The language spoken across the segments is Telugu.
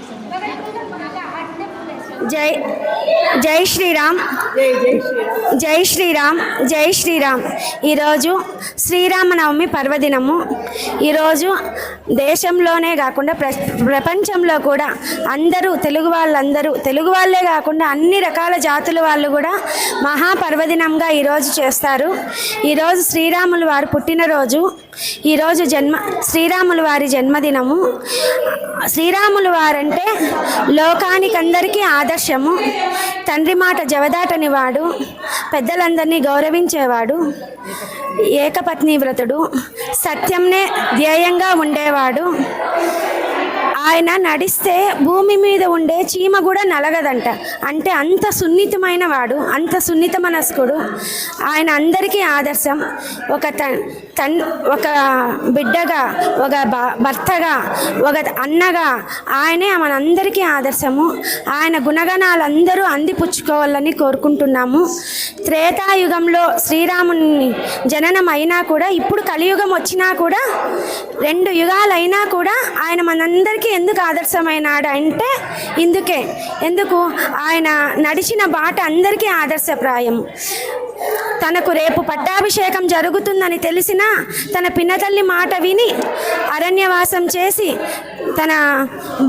Thank you. జై జై శ్రీరామ్. జై శ్రీరామ్. జై శ్రీరామ్ ఈరోజు శ్రీరామనవమి పర్వదినము. ఈరోజు దేశంలోనే కాకుండా ప్ర ప్రపంచంలో కూడా అందరూ తెలుగు వాళ్ళందరూ తెలుగు వాళ్ళే కాకుండా అన్ని రకాల జాతుల వాళ్ళు కూడా మహాపర్వదినంగా ఈరోజు చేస్తారు. ఈరోజు శ్రీరాములు వారు పుట్టినరోజు. ఈరోజు జన్మ శ్రీరాములు వారి జన్మదినము. శ్రీరాములు వారంటే లోకానికందరికీ ఆదర్శము. తండ్రి మాట జవదాటని వాడు పెద్దలందరినీ గౌరవించేవాడు ఏకపత్ని వ్రతుడు సత్యంనే ధ్యేయంగా ఉండేవాడు. ఆయన నడిస్తే భూమి మీద ఉండే చీమ కూడా నలగదంట. అంటే అంత సున్నితమైన వాడు అంత సున్నిత మనస్కుడు. ఆయన అందరికీ ఆదర్శం. ఒక తన్ ఒక బిడ్డగా ఒక భ- భర్తగా ఒక అన్నగా ఆయనే మనందరికీ ఆదర్శము. ఆయన గుణగణాలందరూ అందిపుచ్చుకోవాలని కోరుకుంటున్నాము. త్రేతాయుగంలో శ్రీరాముని జననం అయినా కూడా ఇప్పుడు కలియుగం వచ్చినా కూడా రెండు యుగాలైనా కూడా ఆయన మనందరికీ ఎందుకు ఆదర్శమైనాడు అంటే ఇందుకే. ఎందుకు? ఆయన నడిచిన బాట అందరికీ ఆదర్శప్రాయం. తనకు రేపు పట్టాభిషేకం జరుగుతుందని తెలిసినా తన పిన్నతల్లి మాట విని అరణ్యవాసం చేసి తన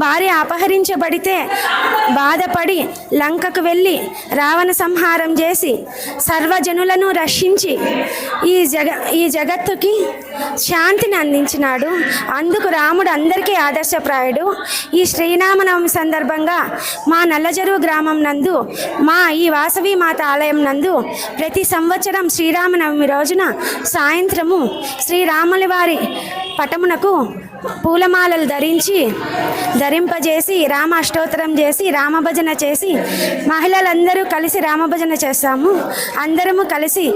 భార్య అపహరించబడితే బాధపడి లంకకు వెళ్ళి రావణ సంహారం చేసి సర్వజనులను రక్షించి ఈ జగ ఈ జగత్తుకి శాంతిని అందించినాడు. అందుకు రాముడు అందరికీ ఆదర్శప్రాయుడు. ఈ శ్రీరామనవమి సందర్భంగా మా నల్లజరువు గ్రామం నందు మా ఈ వాసవి మాత ఆలయం నందు ప్రతి సంవత్సరం శ్రీరామనవమి రోజున సాయంత్రము శ్రీరాముల వారి పటమునకు పూలమాలలు ధరించి ధరింపజేసి రామ అష్టోత్తరం చేసి రామభజన చేసి మహిళలందరూ కలిసి రామభజన చేస్తాము. అందరము కలిసి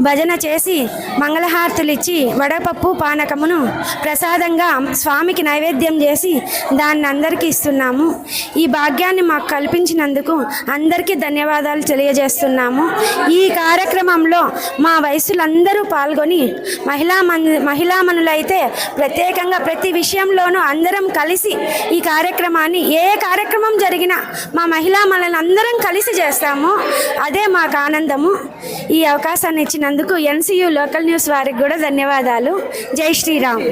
భజన చేసి మంగళహారతులు ఇచ్చి వడపప్పు పానకమును ప్రసాదంగా స్వామికి నైవేద్యం చేసి దాన్ని అందరికీ ఇస్తున్నాము. ఈ భాగ్యాన్ని మాకు కల్పించినందుకు అందరికీ ధన్యవాదాలు తెలియజేస్తున్నాము. ఈ కార్యక్రమంలో మా వయసులందరూ పాల్గొని మహిళా మన్ మహిళామణులైతే ప్రత్యేకంగా ప్రతి విషయంలోనూ అందరం కలిసి ఈ కార్యక్రమాన్ని ఏ కార్యక్రమం జరిగినా మా మహిళా అందరం కలిసి చేస్తాము. అదే మాకు ఆనందము. ఈ అవకాశాన్ని ఇచ్చిన ఇచ్చినందుకు ఎన్సీయూ లోకల్ న్యూస్ వారికి కూడా ధన్యవాదాలు. జై శ్రీరామ్.